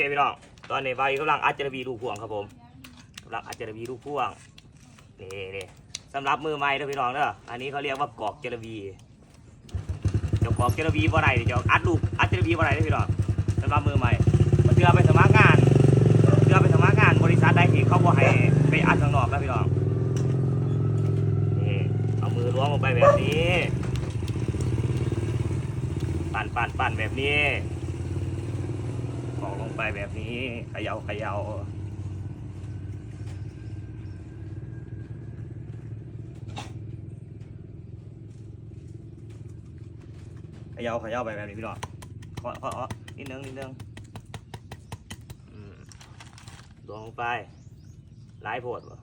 เคพี่น้องตอนนี้ไฟกำลังอัดจรบีลูกพ่วงครับผมกำลังอัดจรบีลูกพ่วงนี่นี่สำหรับมือใหม่เด้อพี่น้องเด้ออันนี้เขาเรียกว่ากอกจรบีเจ้ากอกจรบีบ่ได้เดี๋ยวจะอัดลูกอัดจรบีบ่ได้เด้อพี่น้องสำหรับมือใหม่มาเชื่อไปสมัครงานเชื่อไปสมัครงานบริษัทใดที่เขาบ่ให้ไปอัดข้างนอกแล้วพี่น้องนี่เอามือล้วงลงไปแบบนี้ ปั่นปั่นปั่นแบบนี้ ไปแบบนี้เขย่าเขย่าเขย่าเขย่าไปแบบนี้พี่น้องเคาะเคาะเคาะนิดนึงนิดนึงอืมดวงลงไปหลายโพดวะ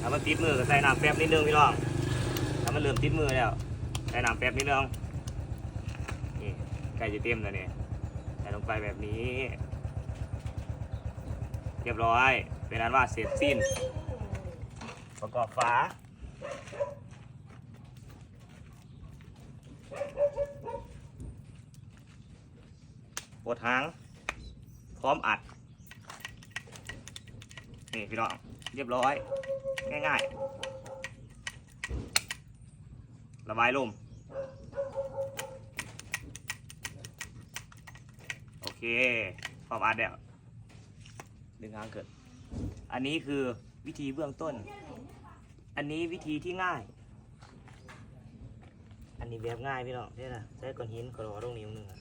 ถ้ามันติดมือก็ใส่น้ำแป๊บนิดนึงพี่น้องถ้า มันเริ่มติดมือแล้วใส่น้ำแป๊บนิดนึงนี่ใกล้จะเต็มแล้วเนี่ยใส่ลงไปแบบนี้ เรียบร้อย เป็นอันว่าเสร็จสิ้น ประกอบฝาปวดหาง พร้อมอัด นี่พี่น้อง เรียบร้อย ง่ายๆ ระบายลม โอเคพร้อมอัดแล้วดึงหางเกิด อันนี้คือวิธีเบื้องต้น อันนี้วิธีที่ง่าย อันนี้แบบง่ายพี่น้องเนี่ยนะใช้ก้อนหินกระโดดตรงนี้วนึงอะ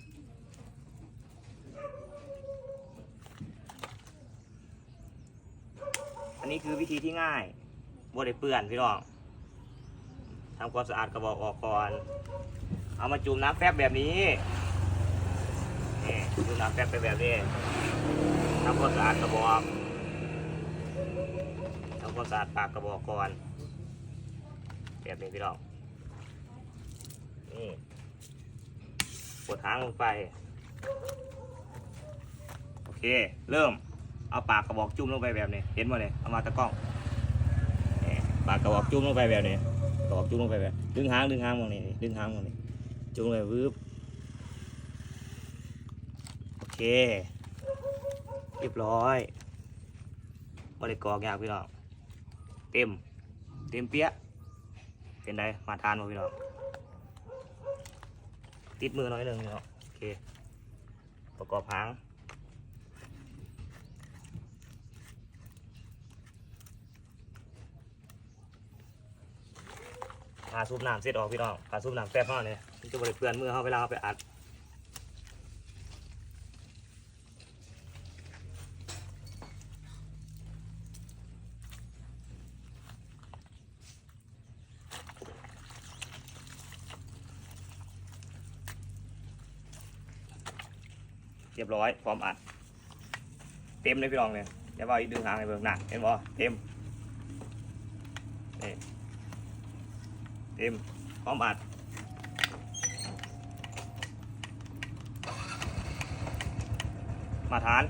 อันนี้คือวิธีที่ง่ายบ่ได้เปื่อนพี่น้อง ทำความสะอาดกระบอกออกก่อน เอามาจุ่มน้ำแป๊บแบบนี้ นี่จุ่มน้ำแป๊บไปแบบนี้ทำความสะอาดกระบอกทำความสะอาดปากกระบอกก่อน แบบนี้พี่น้อง นี่ปวดหางลงไป โอเค เริ่ม เอาปากกระบอกจุ่มลงไปแบบนี้ เห็นไหมเนี่ย เอามาตะกล้องนี่ปากกระบอกจุ่มลงไปแบบนี้ กระบจุ่มลงไปแบบดึงหางดึงหางมองนี่ดึงหางมองนี่จุ่มลงไปวืบโอเค เรียบร้อยบริกรยากพี่น้องเต็ม เต็มเปี้ยะเป็นไงมาทานมาพี่น้องติดมือน่อยหนึ่งพี่น้องโอเค ประกอบหางาซูบน้ำเสร็จออกพี่น้องหาซูบน้ำแป๊บเท่านั้นเลยมันจะบริเปื้อนมือเขาเวลาเอาไปอัดเรียบร้อยพร้อมอัด เต็มเลยพี่น้องเนี่ยอย่าว่าอีกดึงหางเลยเบิ่งหนักเห็นบ่เต็มนี่ เต็มพร้อมอัดมาทาน